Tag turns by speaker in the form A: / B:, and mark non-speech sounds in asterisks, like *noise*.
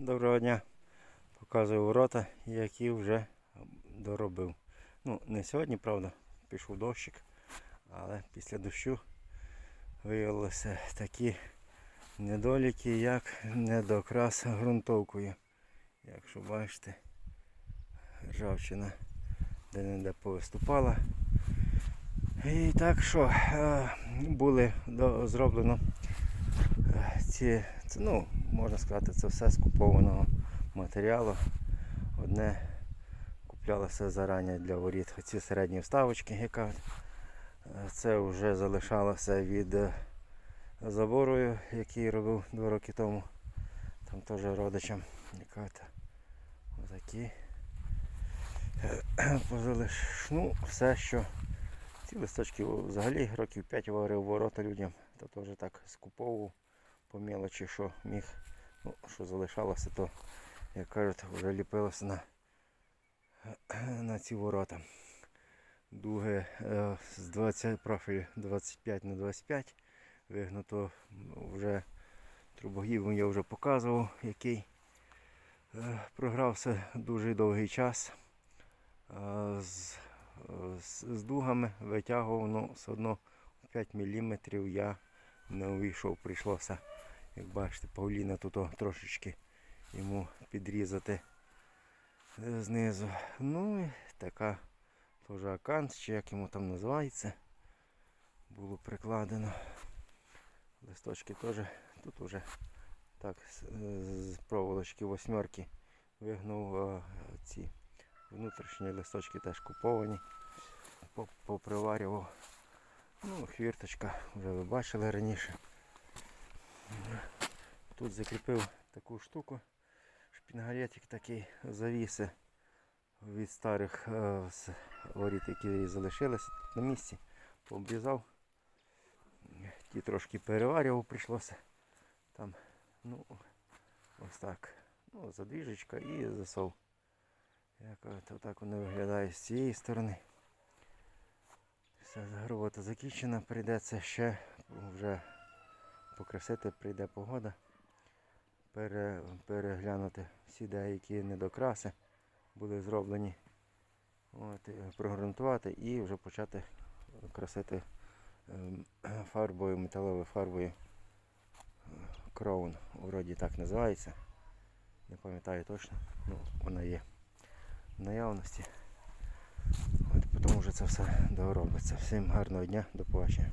A: Доброго дня. Показую ворота, які вже доробив. Ну, не сьогодні, правда, пішов дощик, але після дощу виявилися такі недоліки, як недокрас ґрунтовкою. Якщо бачите, ржавчина де-не-де повиступала. І так що е, були зроблено е, це, ну, можна сказати, це все з купованого матеріалу. Одне куплялося зарані для воріт ці середні вставочки, яка е, це вже залишалося від е, забору, який робив два роки тому. Там теж родичам. Яка от отакі. Е, *clears throat* Позалиш, ну, все, що ці листочки взагалі років 5 варив ворота людям, то теж так скуповував по мелочі, що міг, ну, що залишалося, то, як кажуть, вже ліпилося на, *clears throat* на ці ворота. Дуги е, з 20 профіль 25 на 25 вигнуто вже трубогів я вже показував, який е, програвся дуже довгий час. З, з, з дугами витягував, ну, все одно 5 мм я не увійшов. Прийшлося, як бачите, Павліна тут трошечки йому підрізати е, знизу. Ну і така теж акант, чи як йому там називається, було прикладено. Листочки теж тут уже так з, з проволочки восьмерки вигнув е, ці внутрішні листочки теж куповані, поприварював. Ну, хвірточка, вже ви бачили раніше. Тут закріпив таку штуку, шпінгалетик такий завіси від старих е, воріт, які залишилися на місці, пообрізав. Ті трошки переварював прийшлося. Там, ну, ось так. Ну, задвіжечка і засов. Як отак воно виглядає з цієї сторони. Все, робота закінчена, прийдеться ще вже покрасити, прийде погода. Пере, переглянути всі деякі недокраси були зроблені. От, прогрунтувати і вже почати красити ем, фарбою, металевою фарбою кроун. Вроді так називається. Не пам'ятаю точно. Ну, вона є в наявності. От тому вже це все доробиться. Всім гарного дня, до побачення.